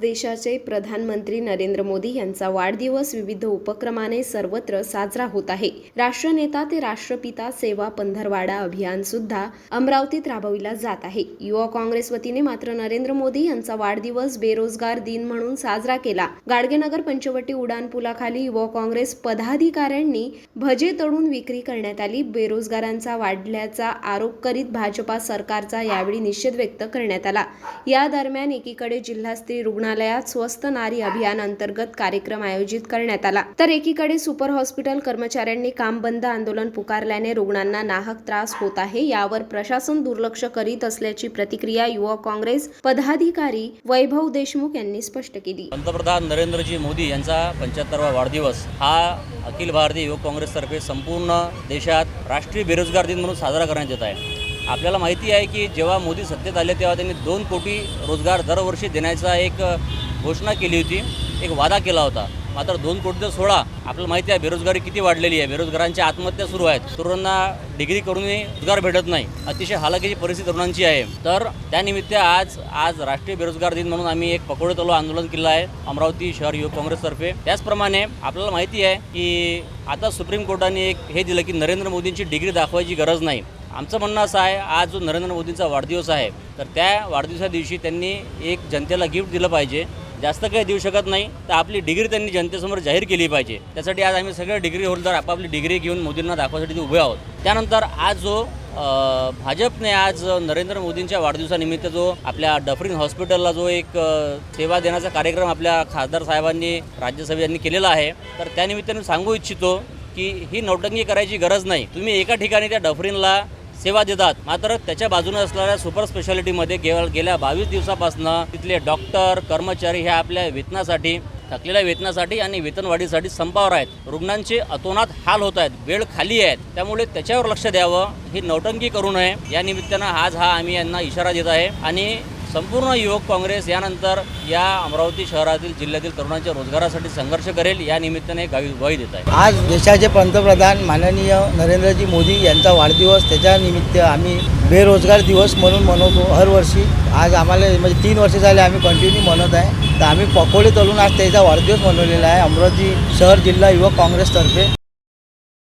देशाचे प्रधानमंत्री नरेंद्र मोदी यांचा वाढदिवस विविध उपक्रमाने सर्वत्र साजरा होत आहे. राष्ट्रनेता ते राष्ट्रपिता सेवा पंधरवाडा अभियान सुद्धा अमरावतीत राबविला जात आहे. युवा काँग्रेस वतीने मात्र नरेंद्र मोदी यांचा वाढदिवस बेरोजगार दिन म्हणून साजरा केला. गाडगेनगर पंचवटी उड्डाणपुलाखाली युवा काँग्रेस पदाधिकाऱ्यांनी भजे तळून विक्री करण्यात आली. बेरोजगारांचा वाढल्याचा आरोप करीत भाजपा सरकारचा यावेळी निषेध व्यक्त करण्यात आला. या दरम्यान एकीकडे जिल्हा स्त्री रुग्णालयात स्वस्त नारी अभियान अंतर्गत कार्यक्रम आयोजित करण्यात आला. तर एकीकडे सुपर हॉस्पिटल कर्मचाऱ्यांनी काम बंद आंदोलन पुकारल्याने रुग्णांना नाहक त्रास होत आहे यावर प्रशासन दुर्लक्ष करीत असल्याची प्रतिक्रिया युवा काँग्रेस पदाधिकारी वैभव देशमुख यांनी स्पष्ट केली. पंतप्रधान नरेंद्रजी मोदी यांचा पंच्याहत्तरवा वाढदिवस हा अखिल भारतीय युवक काँग्रेसतर्फे संपूर्ण देशात राष्ट्रीय बेरोजगार दिन म्हणून साजरा करण्यात येत आहे. आपल्याला माहिती आहे की जेव्हा मोदी सत्तेत आले तेव्हा त्यांनी दोन कोटी रोजगार दरवर्षी देण्याचा एक घोषणा केली होती. एक वादा केला होता. मात्र दोन कोटीचं सोळा आपल्याला माहिती आहे बेरोजगारी किती वाढलेली आहे. बेरोजगारांची आत्महत्या सुरू आहेत. तरुणांना डिग्री करूनही रोजगार भेटत नाही. अतिशय हालाकीची परिस्थिती तरुणांची आहे. तर त्यानिमित्त आज आज राष्ट्रीय बेरोजगार दिन म्हणून आम्ही एक पकोडे तलो आंदोलन केलं आहे अमरावती शहर युवक काँग्रेसतर्फे. त्याचप्रमाणे आपल्याला माहिती आहे की आता सुप्रीम कोर्टाने एक हे दिलं की नरेंद्र मोदींची डिग्री दाखवायची गरज नाही. आमचं म्हणणं असं आहे आज जो नरेंद्र मोदींचा वाढदिवस आहे तर त्या वाढदिवसा दिवशी त्यांनी एक जनतेला गिफ्ट दिलं पाहिजे. जास्त काही देऊ शकत नाही तर आपली डिग्री त्यांनी जनतेसमोर जाहीर केली पाहिजे. त्यासाठी आज आम्ही सगळे डिग्री होल्डर आपापली डिग्री घेऊन मोदींना दाखवण्यासाठी उभे आहोत. त्यानंतर आज जो भाजपने आज नरेंद्र मोदींच्या वाढदिवसानिमित्त जो आपल्या डफरीन हॉस्पिटलला जो एक सेवा देण्याचा कार्यक्रम आपल्या खासदार साहेबांनी राज्यसभेयांनी केलेला आहे. तर त्यानिमित्ताने सांगू इच्छितो की ही नौटंकी करायची गरज नाही. तुम्ही एका ठिकाणी त्या डफरीनला सेवा देतात. मात्र त्याच्या बाजूने असणाऱ्या सुपर स्पेशालिटीमध्ये केवळ गेल्या बावीस दिवसापासून तिथले डॉक्टर कर्मचारी हे आपल्या वेतनासाठी थकलेल्या वेतनासाठी आणि वेतनवाढीसाठी संपावर आहेत. रुग्णांचे अतोनात हाल होत आहेत. वेळ खाली आहेत त्यामुळे त्याच्यावर लक्ष द्यावं. ही नौटंकी करू नये. या निमित्तानं आज हा आम्ही यांना इशारा देत आहे. आणि संपूर्ण युवक काँग्रेस यानंतर या अमरावती शहरातील जिल्ह्यातील तरुणांच्या रोजगारासाठी संघर्ष करेल या निमित्ताने गावी ग्वाही देत आहे. आज देशाचे पंतप्रधान माननीय नरेंद्रजी मोदी यांचा वाढदिवस त्याच्यानिमित्त आम्ही बेरोजगार दिवस म्हणून मनवतो. हरवर्षी आज आम्हाला म्हणजे तीन वर्ष झाले आम्ही कंटिन्यू म्हणत आहे. तर आम्ही पकोडे तळून आज त्याचा वाढदिवस मनवलेला आहे. अमरावती शहर जिल्हा युवक काँग्रेसतर्फे.